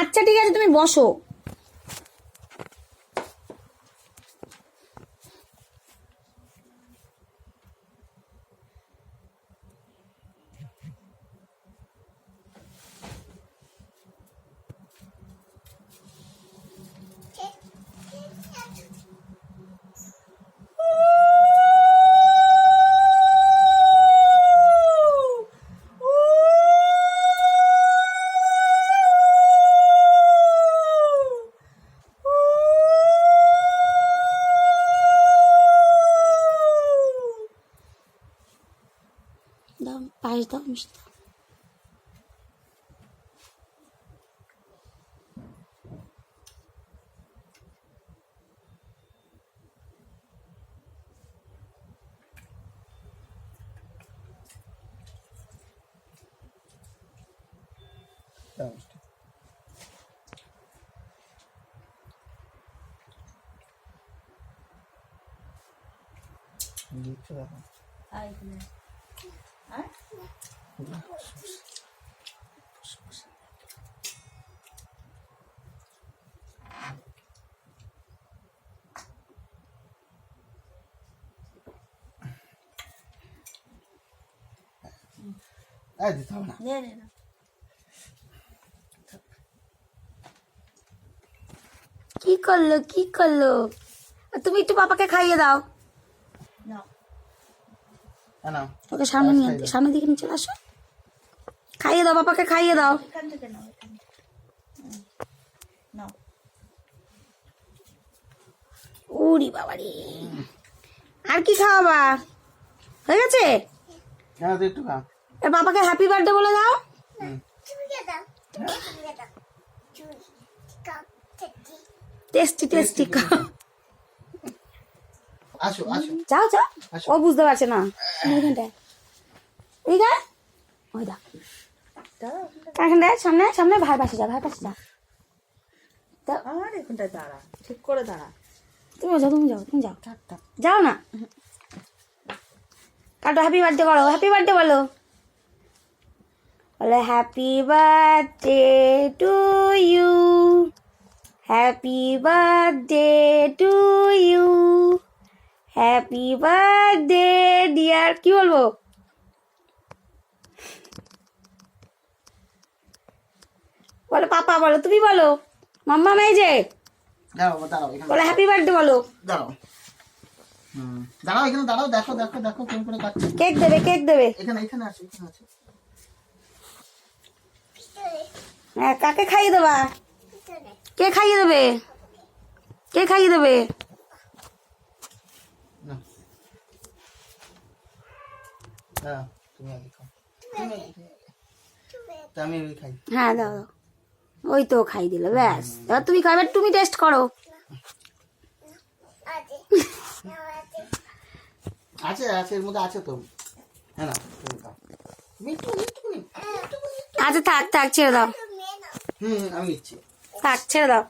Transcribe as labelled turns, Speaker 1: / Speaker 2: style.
Speaker 1: আচ্ছা ঠিক আছে তুমি বসো। দাও পায়েস দাও মিষ্টি দাও।
Speaker 2: দাও মিষ্টি। দিচ্ছো দেখো এই দিতে হবে না
Speaker 1: কি করল কি করল তুমি একটু পাপাকে খাইয়ে দাও
Speaker 2: না না
Speaker 1: ওকে সামনে নিয়ে আনতে সামনের দিকে নিয়ে চলে আসো। খাইয়ে দাও পাপাকে খাইয়ে দাও। উড়ি বাবারে আর কি খাওয়াবা? হয়ে গেছে?
Speaker 2: হ্যাঁ
Speaker 1: বাবাকে হ্যাপি বার্থডে বলে দাও।
Speaker 2: টেস্টি
Speaker 3: তুমি কে দাও। তুমি কে দাও তুমি কাপ
Speaker 1: টেস্টি টেস্টি
Speaker 2: আসো আসো।
Speaker 1: যাও যাও। ও বুঝতে পারছে না। এইখান ওই দা এখানটায় সামনে সামনে ভাই পাশে যা ভাই পাশে যা।
Speaker 4: আমার এখানটায় দাঁড়া ঠিক করে দাঁড়া।
Speaker 1: তুমি যাও তুমি যাও তুমি যাও।
Speaker 4: থাক থাক।
Speaker 1: যাও না। কাটো হ্যাপি বার্থডে করো হ্যাপি বার্থডে বলো। বলো happy birthday to you happy birthday to you happy birthday dear কি বলব? বলো পাপা বলো তুমি বলো। মাম্মা
Speaker 2: এখানে
Speaker 1: বলো হ্যাপি বার্থডে বলো।
Speaker 2: দাঁড়াও। এখানে দাঁড়াও দেখো দেখো দেখো কেমন করে কাটছে।
Speaker 1: কেক দেবে কেক দেবে।
Speaker 2: এখানে এখানে আছে এখানে আছে।
Speaker 1: হ্যাঁ কাকে খাইয়ে দেবা? কে খাইয়ে দেবে? কে খাইয়ে দেবে?
Speaker 2: দাঁড়াও তুমি আগে খাও। তুমি আগে খাও।
Speaker 3: তুমি
Speaker 2: তা আমি ওই খাই।
Speaker 1: হ্যাঁ দাও দাও। ওই তো খাই দিল ব্যাস। এবার তুমি খাবে তুমি টেস্ট করো।
Speaker 3: আছে আছে
Speaker 2: এর মধ্যে আছে তো। হ্যাঁ না তুমি খাও।
Speaker 1: আচ্ছা থাক থাক ছেড়ে দাও।
Speaker 2: হুম হুম, আমি নিচ্ছি
Speaker 1: থাক ছেড়ে দাও।